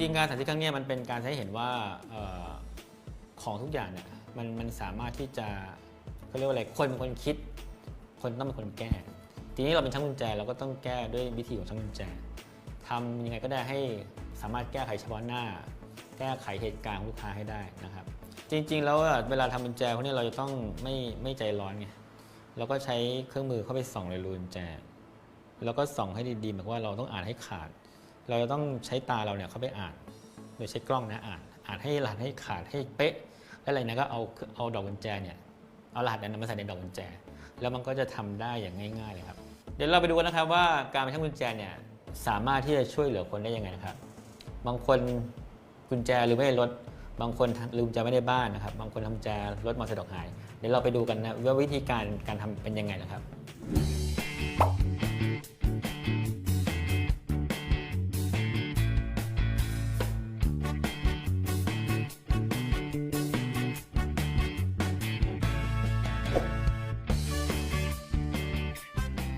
ริงๆ การสาธิตครั้งนี้มันเป็นการให้เห็นว่าออของทุกอย่างเนี่ยมันมันสามารถที่จะเขาเรียกว่าอะไรคนเป็นคนคิด คนต้องเป็นคนแก้ ทีนี้เราเป็นช่างกุญแจเราก็ต้องแก้ด้วยวิธีของช่างกุญแจทำยังไงก็ได้ให้สามารถแก้ไขเฉพาะหน้า แก้ไขเหตุการณ์ของลูกค้าให้ได้นะครับ จริง ๆ แล้วเวลาทำกุญแจพวกนี้เราจะต้องไม่ไม่ใจร้อนไงเราก็ใช้เครื่องมือเข้าไปส่องในรูกุญแจ แล้วก็ส่องให้ดีๆแบบว่าเราต้องอ่านให้ขาด เราจะต้องใช้ตาเราเนี่ยเข้าไปอ่าน โดยใช้กล้องนะอ่านอ่านให้รหัสให้ขาดให้เป๊ะ แล้วอะไรนะก็เอาเอาดอกกุญแจเนี่ยเอารหัสนั้นมาใส่ในดอกกุญแจ แล้วมันก็จะทำได้อย่างง่ายๆเลยครับ เดี๋ยวเราไปดูกันนะครับว่าการเป็นช่างกุญแจเนี่ยสามารถที่จะช่วยเหลือคนได้ยังไงนะครับ บางคนกุญแจลืมไว้รถบางคนลืมกุญแจไว้บ้านนะครับ บางคนทำแจรถมอเตอร์ไซค์หาย เดี๋ยวเราไปดูกันนะว่าวิธีการการทำเป็นยังไงนะครับ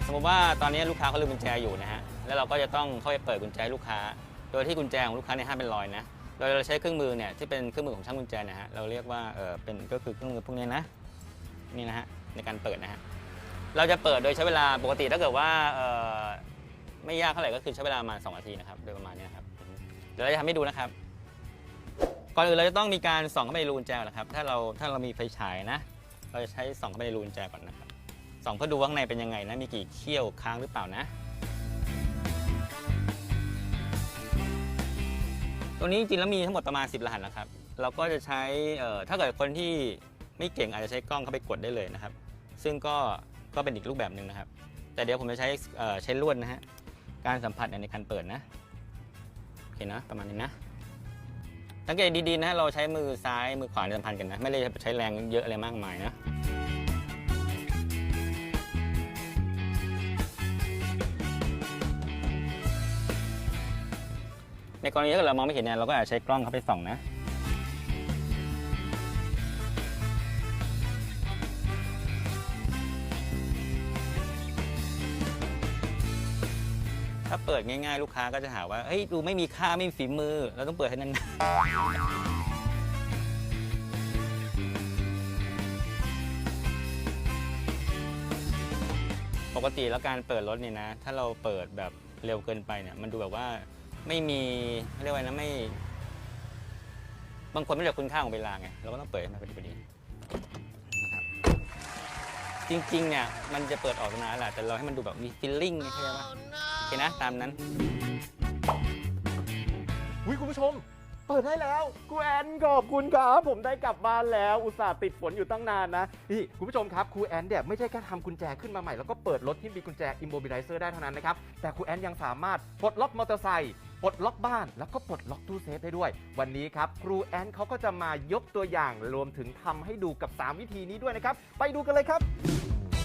สมมติว่าตอนนี้ลูกค้าเขาลืมกุญแจอยู่นะฮะ แล้วเราก็จะต้องเข้าไปเปิดกุญแจลูกค้า โดยที่กุญแจของลูกค้าเนี่ยห้ามเป็นรอยนะ โดยเราใช้เครื่องมือเนี่ยที่เป็นเครื่องมือของช่างกุญแจนะฮะ เราเรียกว่าเออเป็นก็คือเครื่องมือพวกนี้นะ นี่นะฮะในการเปิดนะฮะ เราจะเปิดโดยใช้เวลาปกติถ้าเกิดว่าเออไม่ยากเท่าไหร่ก็คือใช้เวลาประมาณ2นาทีนะครับโดยประมาณนี้ยครับเดี๋ยวเราจะทำให้ดูนะครับ ก่อนอื่นเราจะต้องมีการส่องเข้าไปในรูกุญแจก่อนนะครับ ถ้าเราถ้าเรามีไฟฉายนะ เราจะใช้ส่องเข้าไปในรูกุญแจก่อนนะครับ ส่องเพื่อดูว่าข้างในเป็นยังไงนะ มีกี่เขี้ยวค้างหรือเปล่านะ ตัวนี้จริงๆแล้วมีทั้งหมดประมาณ 10 รหัสนะครับ เราก็จะใช้ถ้าเกิดคนที่ไม่เก่งอาจจะใช้กล้องเข้าไปกดได้เลยนะครับ ซึ่งก็ก็เป็นอีกรูปแบบหนึ่งนะครับ แต่เดี๋ยวผมจะใช้ใช้ลวดนะฮะ การสัมผัสในการเปิดนะ โอเคนะ ประมาณนี้นะสังเกตดีๆนะเราใช้มือซ้ายมือขวาสัมพันธ์กันนะ ไม่ได้ใช้แรงเยอะอะไรมากมายนะ ในกรณีถ้าเกิดเรามองไม่เห็นเนี่ยเราก็อาจจะใช้กล้องเข้าไปส่องนะถ้าเปิดง่ายๆ ลูกค้าก็จะหาว่าเฮ้ยดูไม่มีค่าไม่มีฝีมือ เราต้องเปิดให้นานปกติแล้วการเปิดรถเนี่ยนะ ถ้าเราเปิดแบบเร็วเกินไปเนี่ย มันดูแบบว่า ไม่มีเขาเรียกว่านะไม่ บางคนไม่รู้จักคุณค่าของเวลาไงเราก็ต้องเปิดให้มันพอดีพอดีนะครับจริงๆเนี่ยมันจะเปิดออกตรงนั้นแหละแต่เราให้มันดูแบบมีฟีลลิ่งเข้าใจปะโอเคนะตามนั้นวิคุณผู้ชม เปิดได้แล้วครูแอนขอบคุณครับผมได้กลับบ้านแล้ว อุตส่าห์ติดฝนอยู่ตั้งนานนะนี่คุณผู้ชมครับครูแอนเนี่ยไม่ใช่แค่ทำกุญแจขึ้นมาใหม่แล้วก็เปิดรถที่มีกุญแจ immobilizer ได้เท่านั้นนะครับ แต่ครูแอนยังสามารถปลดล็อกมอเตอร์ไซค์ ปลดล็อกบ้านแล้วก็ปลดล็อกตู้เซฟได้ด้วย วันนี้ครับครูแอนเขาก็จะมายกตัวอย่างรวมถึงทำให้ดูกับ 3 วิธีนี้ด้วยนะครับ ไปดูกันเลยครับ